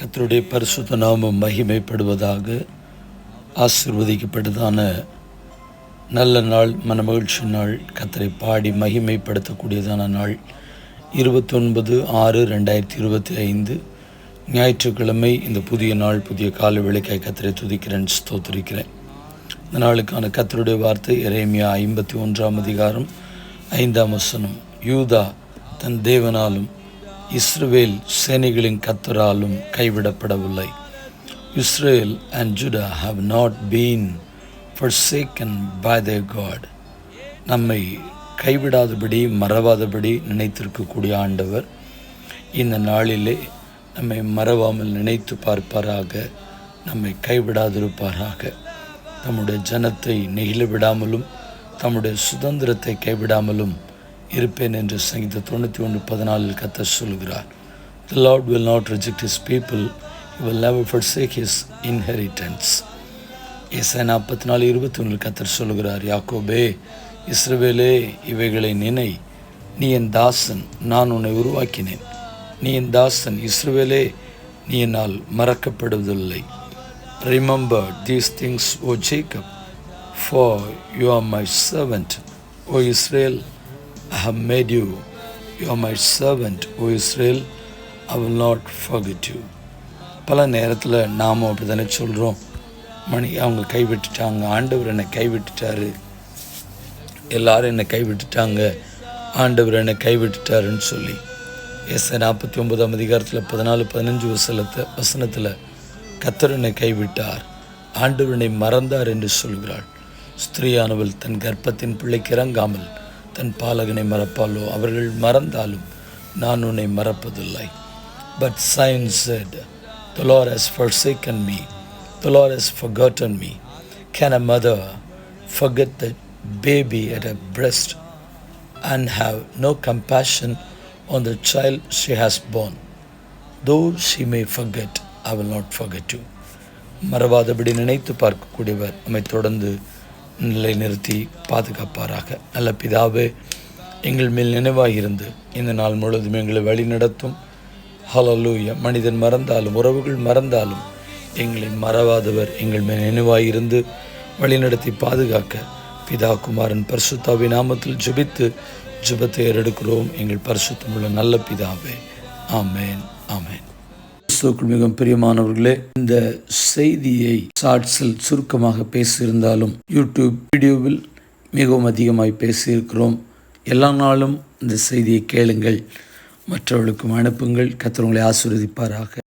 கத்தருடைய பரிசுத்த நாமம் மகிமைப்படுவதாக ஆசிர்வதிக்கப்பட்டதான நல்ல நாள் மனமகிழ்ச்சி நாள். கத்தரை பாடி மகிமைப்படுத்தக்கூடியதான நாள். இருபத்தொன்பது ஆறு ரெண்டாயிரத்தி இருபத்தி ஐந்து. ஞாயிற்றுக்கிழமை இந்த புதிய நாள் புதிய கால விளக்காய் கத்தரை துதிக்கிறேன் ஸ்தோத்திரிக்கிறேன். இந்த நாளுக்கான கத்தருடைய வார்த்தை இறைமையா ஐம்பத்தி ஒன்றாம் அதிகாரம் ஐந்தாம் வசனம். யூதா தன் தேவனாலும் இஸ்ரேல் சேனைகளின் கத்தராலும் கைவிடப்படவில்லை. Israel and Judah have not been forsaken by the God நம்மை கைவிடாதபடி மறவாதபடி நினைத்திருக்கக்கூடிய ஆண்டவர் இந்த நாளிலே நம்மை மறவாமல் நினைத்து பார்ப்பாராக நம்மை கைவிடாதிருப்பாராக. தம்முடைய ஜனத்தை நெகிழ விடாமலும் தம்முடைய சுதந்திரத்தை கைவிடாமலும் இருப்பேன் என்று சங்கீத தொண்ணூற்றி ஒன்று பதினாலில் கத்த சொல்கிறார் The Lord will not reject his people, will will never forsake his inheritance இசை நாற்பத்தி நாலு இருபத்தி ஒன்றில் கத்தர் சொல்கிறார் யாக்கோபே இஸ்ரவேலே இவைகளை நினை. நீ என் தாசன் நான் உன்னை உருவாக்கினேன். நீ என் தாசன் இஸ்ரவேலே நீ என்னால் மறக்கப்படுவதில்லை. Remember these things O Jacob for you are my servant O Israel I have made you. You are my servant, O Israel. I will not forget you. பல நேரத்தில் நாமும் அப்படி தானே சொல்கிறோம் மணி அவங்க கைவிட்டுட்டாங்க. ஆண்டவர் என்னை கைவிட்டுட்டாரு. எல்லாரும் என்னை கைவிட்டுட்டாங்க. ஆண்டவர் என்னை கைவிட்டுட்டாருன்னு சொல்லி. எஸ் நாற்பத்தி ஒன்பதாம் அதிகாரத்தில் பதினாலு பதினஞ்சு வசனத்தை வசனத்தில் கத்தர் என்னை கைவிட்டார். ஆண்டவர் மறந்தார் என்று சொல்கிறாள் ஸ்திரீயானவள் தன் கர்ப்பத்தின் பிள்ளைக்கு இறங்காமல் தன் பாலகனை மறப்பாலோ அவர்கள் மறந்தாலும் நான் உன்னை மறப்பதில்லை பட் சயின்ஸ் said the Lord has forsaken me the Lord has forgotten me can a mother forget the baby at her breast and have no compassion on the child she has born though she may forget I will not forget you மறவாதபடி நினைத்து பார்க்கக்கூடியவர் நம்மை தொடர்ந்து நிலை நிறுத்தி பாதுகாப்பாராக. நல்ல பிதாவே எங்கள் மேல் நினைவாக இருந்து இந்த நாள் முழுவதும் எங்களை வழி நடத்தும் ஹலலூய மனிதன் மறந்தாலும் உறவுகள் மறந்தாலும் எங்களை மறவாதவர் எங்கள் மேல் நினைவாயிருந்து வழிநடத்தி பாதுகாக்க பிதா குமாரன் பரிசுத்தாவி நாமத்தில் ஜெபித்து ஜெபத்தை ஏறெடுக்கிறோம். எங்கள் பரிசுத்தமுள்ள நல்ல பிதாவே. ஆமேன். ஆமேன். கிறிஸ்துவுக்குள் மிகவும் பிரியமானவர்களே இந்த செய்தியை ஷார்ட்ஸில் சுருக்கமாக பேசியிருந்தாலும் யூடியூப் வீடியோவில் மிகவும் அதிகமாய் பேசியிருக்கிறோம். எல்லா நாளும் இந்த செய்தியை கேளுங்கள் மற்றவர்களுக்கும் அனுப்புங்கள் கத்திரவங்களை ஆசீர்வதிப்பாராக.